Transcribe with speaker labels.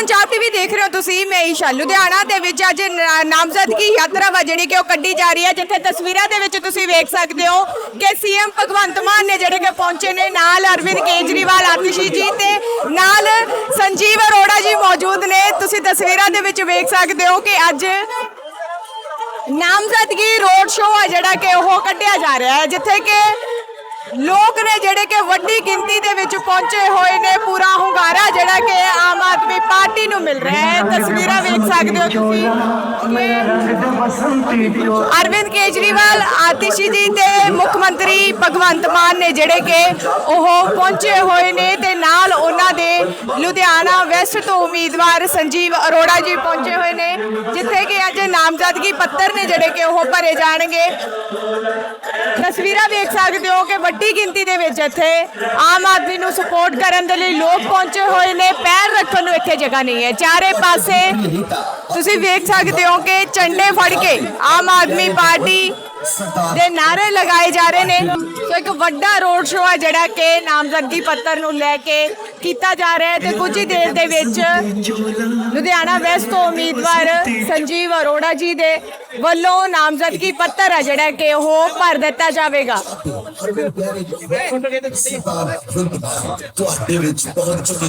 Speaker 1: Punjab TV ਦੇਖ ਰਹੇ ਹੋ ਤੁਸੀਂ ਮੈਂ ਈਸ਼ਾ ਲੁਧਿਆਣਾ ਦੇ ਵਿੱਚ ਅੱਜ ਨਾ- ਨਾਮਜ਼ਦਗੀ ਯਾਤਰਾ ਵਾ ਜਿਹੜੀ ਕਿ ਉਹ ਕੱਢੀ ਜਾ ਰਹੀ ਹੈ ਜਿੱਥੇ ਤਸਵੀਰਾਂ ਦੇ ਵਿੱਚ ਤੁਸੀਂ ਵੇਖ ਸਕਦੇ ਹੋ ਕਿ ਸੀਐਮ ਭਗਵੰਤ ਮਾਨ ਨੇ ਜਿਹੜੇ ਕਿ ਪਹੁੰਚੇ ਨੇ ਨਾਲ ਅਰਵਿੰਦ ਕੇਜਰੀਵਾਲ ਆਤਿਸ਼ੀ ਜੀ ਤੇ ਨਾਲ ਸੰਜੀਵ ਅਰੋੜਾ ਜੀ ਮੌਜੂਦ ਨੇ। ਤੁਸੀਂ ਤਸਵੀਰਾਂ ਦੇ ਵਿੱਚ ਵੇਖ ਸਕਦੇ ਹੋ ਕਿ ਅੱਜ ਨਾਮਜ਼ਦਗੀ ਰੋਡ ਸ਼ੋਅ ਹੈ ਜਿਹੜਾ ਕਿ ਉਹ ਕੱਢਿਆ ਜਾ ਰਿਹਾ ਹੈ ਜਿੱਥੇ ਕਿ ਲੋਕ ਨੇ ਜਿਹੜੇ ਕਿ ਵੱਡੀ ਗਿਣਤੀ ਦੇ ਵਿੱਚ ਪਹੁੰਚੇ ਹੋਏ ਨੇ ਪੂਰਾ ਹੁੰਗਾਰਾ ਜਿਹੜਾ ਕਿ ਆਮ ਪਾਰਟੀ ਨੂੰ ਮਿਲ ਰਿਹਾ ਹੈ। ਤਸਵੀਰਾਂ ਵੇਖ ਸਕਦੇ ਹੋ ਤੁਸੀਂ। ਅਰਵਿੰਦ ਕੇਜਰੀਵਾਲ, ਆਤਿਸ਼ੀ ਜੀ ਤੇ ਮੁੱਖ ਮੰਤਰੀ ਭਗਵੰਤ ਮਾਨ ਨੇ ਜਿਹੜੇ ਕਿ ਉਹ ਪਹੁੰਚੇ ਹੋਏ ਨੇ ਤੇ ਨਾਲ ਉਹਨਾਂ ਦੇ ਲੁਧਿਆਣਾ ਵੈਸਟ ਤੋਂ ਉਮੀਦਵਾਰ ਸੰਜੀਵ ਅਰੋੜਾ ਜੀ ਪਹੁੰਚੇ ਹੋਏ ਨੇ, ਜਿੱਥੇ ਕਿ ਅੱਜ ਨਾਮਜ਼ਦਗੀ ਪੱਤਰ ਨੇ ਜਿਹੜੇ ਕਿ ਉਹ ਭਰੇ ਜਾਣਗੇ। ਤਸਵੀਰਾਂ ਵੇਖ ਸਕਦੇ ਹੋ ਕਿ ਵੱਡੀ ਗਿਣਤੀ ਦੇ ਵਿੱਚ ਇੱਥੇ ਆਮ ਆਦਮੀ ਨੂੰ ਸਪੋਰਟ ਕਰਨ ਦੇ ਲਈ ਲੋਕ ਪਹੁੰਚੇ ਹੋਏ ਨੇ। ਇੱਥੇ ਜਗ੍ਹਾ ਨਹੀਂ ਹੈ। ਚਾਰੇ ਪਾਸੇ ਤੁਸੀਂ ਵੇਖ ਸਕਦੇ ਹੋ ਕਿ ਝੰਡੇ ਫੜ ਕੇ ਆਮ ਆਦਮੀ ਪਾਰਟੀ ਦੇ ਨਾਰੇ ਲਗਾਏ ਜਾ ਰਹੇ ਨੇ। ਸੋ ਇੱਕ ਵੱਡਾ ਰੋਡ ਸ਼ੋਅ ਹੈ ਜਿਹੜਾ ਕਿ ਨਾਮਜ਼ਦਗੀ ਪੱਤਰ ਨੂੰ ਲੈ ਕੇ ਕੀਤਾ ਜਾ ਰਿਹਾ ਹੈ ਤੇ ਕੁਝ ਹੀ ਦੇਰ ਦੇ ਵਿੱਚ ਲੁਧਿਆਣਾ ਵੈਸਟ ਤੋਂ ਉਮੀਦਵਾਰ ਸੰਜੀਵ ਅਰੋੜਾ ਜੀ ਦੇ ਵੱਲੋਂ ਨਾਮਜ਼ਦਗੀ ਪੱਤਰ ਹੈ ਜਿਹੜਾ ਕਿ ਉਹ ਭਰ ਦਿੱਤਾ ਜਾਵੇਗਾ।
Speaker 2: ਤੁਹਾਡੇ ਵਿੱਚ ਪਹੁੰਚ ਚੁੱਕੇ